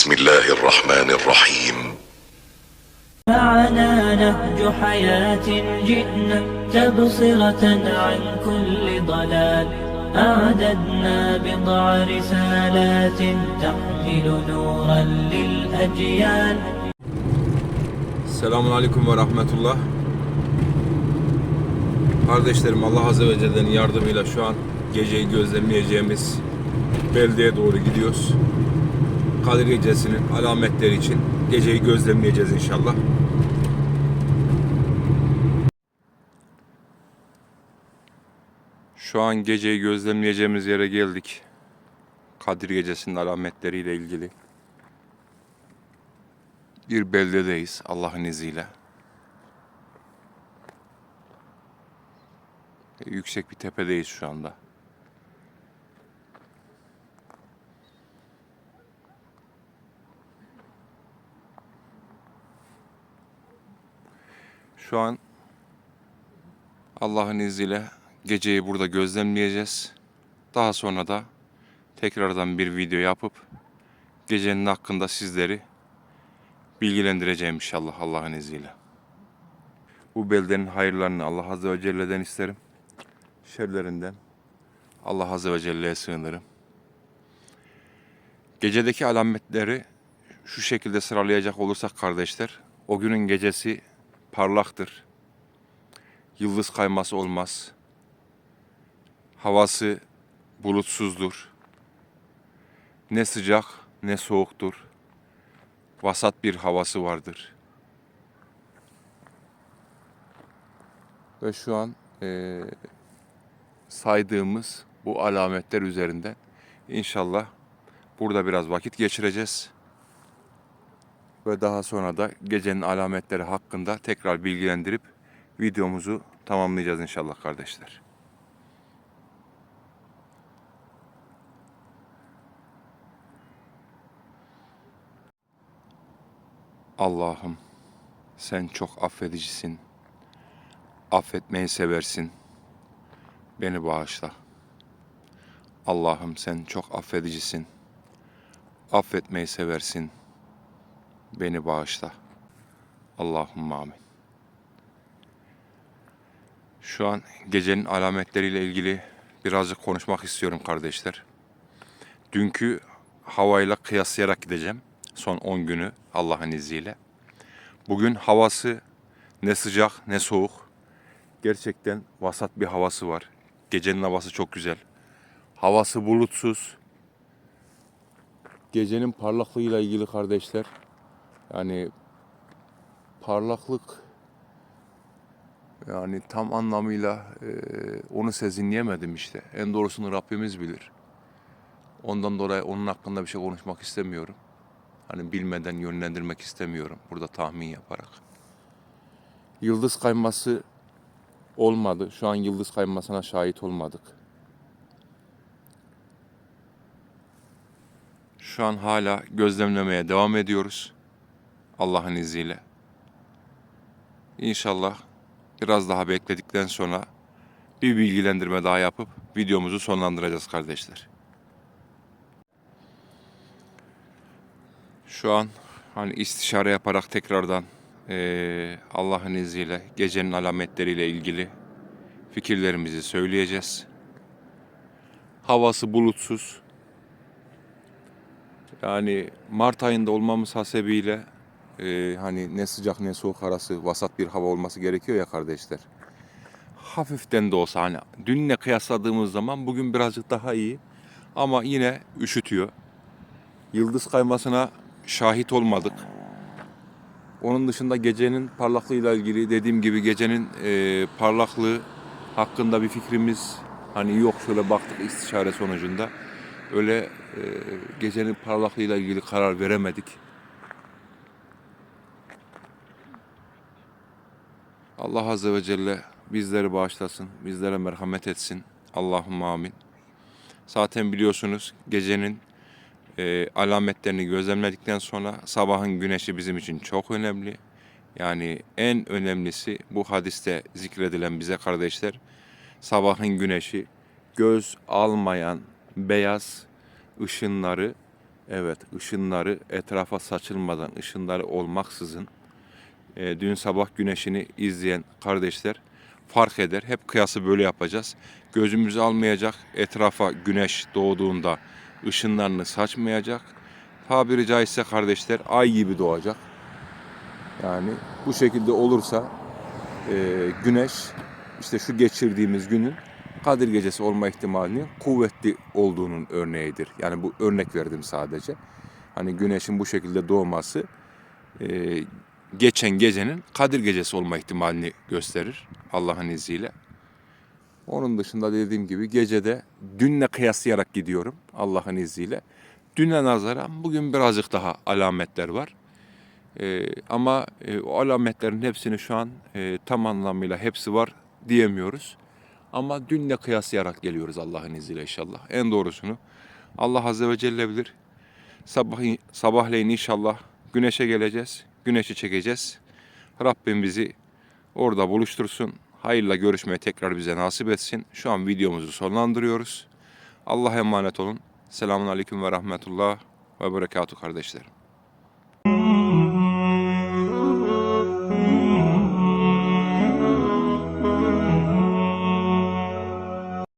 بسم الله الرحمن الرحيم معنا نهج حياة جئنا تبصرة عن كل ضلال أعددنا بضع رسالات تحمل نورا للأجيال Selamun Aleyküm ve Rahmetullah. Kardeşlerim Allah Azze ve Celle'nin yardımıyla şu an geceyi gözlemleyeceğimiz beldeye doğru gidiyoruz. Kadir Gecesi'nin alametleri için geceyi gözlemleyeceğiz inşallah. Şu an geceyi gözlemleyeceğimiz yere geldik. Kadir Gecesi'nin alametleriyle ilgili bir beldedeyiz Allah'ın izniyle. Yüksek bir tepedeyiz şu anda. Şu an Allah'ın izniyle geceyi burada gözlemleyeceğiz. Daha sonra da tekrardan bir video yapıp gecenin hakkında sizleri bilgilendireceğim inşallah Allah'ın izniyle. Bu beldenin hayırlarını Allah Azze ve Celle'den isterim. Şerlerinden Allah Azze ve Celle'ye sığınırım. Gecedeki alametleri şu şekilde sıralayacak olursak kardeşler, o günün gecesi parlaktır. Yıldız kayması olmaz. Havası bulutsuzdur. Ne sıcak ne soğuktur vasat bir havası vardır. Ve şu an eee, saydığımız bu alametler üzerinden inşallah burada biraz vakit geçireceğiz. Ve daha sonra da gecenin alametleri hakkında tekrar bilgilendirip videomuzu tamamlayacağız inşallah kardeşler. Allah'ım sen çok affedicisin. Affetmeyi seversin. Beni bağışla. Allah'ım sen çok affedicisin. Affetmeyi seversin. Beni bağışla. Allahümme amin. Şu an gecenin alametleriyle ilgili birazcık konuşmak istiyorum kardeşler. Dünkü havayla kıyaslayarak gideceğim. Son 10 günü Allah'ın izniyle. Bugün havası ne sıcak ne soğuk. Gerçekten vasat bir havası var. Gecenin havası çok güzel. Havası bulutsuz. Gecenin parlaklığıyla ilgili kardeşler. Yani parlaklık yani tam anlamıyla e, onu sezinleyemedim işte. En doğrusunu Rabbimiz bilir. Ondan dolayı onun hakkında bir şey konuşmak istemiyorum. Hani bilmeden yönlendirmek istemiyorum burada tahmin yaparak. Yıldız kayması olmadı. Şu an yıldız kaymasına şahit olmadık. Şu an hala gözlemlemeye devam ediyoruz. Allah'ın izniyle. İnşallah biraz daha bekledikten sonra bir bilgilendirme daha yapıp videomuzu sonlandıracağız kardeşler. Şu an hani istişare yaparak tekrardan eee, Allah'ın izniyle gecenin alametleriyle ilgili fikirlerimizi söyleyeceğiz. Havası bulutsuz. Yani Mart ayında olmamız hasebiyle eee, hani ne sıcak ne soğuk arası vasat bir hava olması gerekiyor ya kardeşler. Hafiften de olsa hani dünle kıyasladığımız zaman bugün birazcık daha iyi ama yine üşütüyor. Yıldız kaymasına şahit olmadık. Onun dışında gecenin parlaklığıyla ilgili dediğim gibi gecenin e, parlaklığı hakkında bir fikrimiz hani yok şöyle baktık istişare sonucunda. öyle e, gecenin parlaklığıyla ilgili karar veremedik. Allah Azze ve Celle bizleri bağışlasın, bizlere merhamet etsin. Allahümme amin. Zaten biliyorsunuz gecenin e, alametlerini gözlemledikten sonra sabahın güneşi bizim için çok önemli. Yani en önemlisi bu hadiste zikredilen bize kardeşler sabahın güneşi göz almayan beyaz ışınları evet ışınları etrafa saçılmadan ışınları olmaksızın e, dün sabah güneşini izleyen kardeşler fark eder. Hep kıyası böyle yapacağız. Gözümüzü almayacak. Etrafa güneş doğduğunda ışınlarını saçmayacak. Tabiri caizse kardeşler ay gibi doğacak. Yani bu şekilde olursa e, güneş işte şu geçirdiğimiz günün Kadir Gecesi olma ihtimalinin kuvvetli olduğunun örneğidir. Yani bu örnek verdim sadece. Hani güneşin bu şekilde doğması e, geçen gecenin Kadir Gecesi olma ihtimalini gösterir Allah'ın izniyle. Onun dışında dediğim gibi gecede dünle kıyaslayarak gidiyorum Allah'ın izniyle. Düne nazaran bugün birazcık daha alametler var. Ee, ama e, o alametlerin hepsini şu an e, tam anlamıyla hepsi var diyemiyoruz. Ama dünle kıyaslayarak geliyoruz Allah'ın izniyle inşallah. En doğrusunu Allah Azze ve Celle bilir. Sabah, sabahleyin inşallah güneşe geleceğiz. Güneşi çekeceğiz. Rabbim bizi orada buluştursun. Hayırla görüşmeyi tekrar bize nasip etsin. Şu an videomuzu sonlandırıyoruz. Allah'a emanet olun. Selamun Aleyküm ve Rahmetullah ve Berekatuhu kardeşlerim.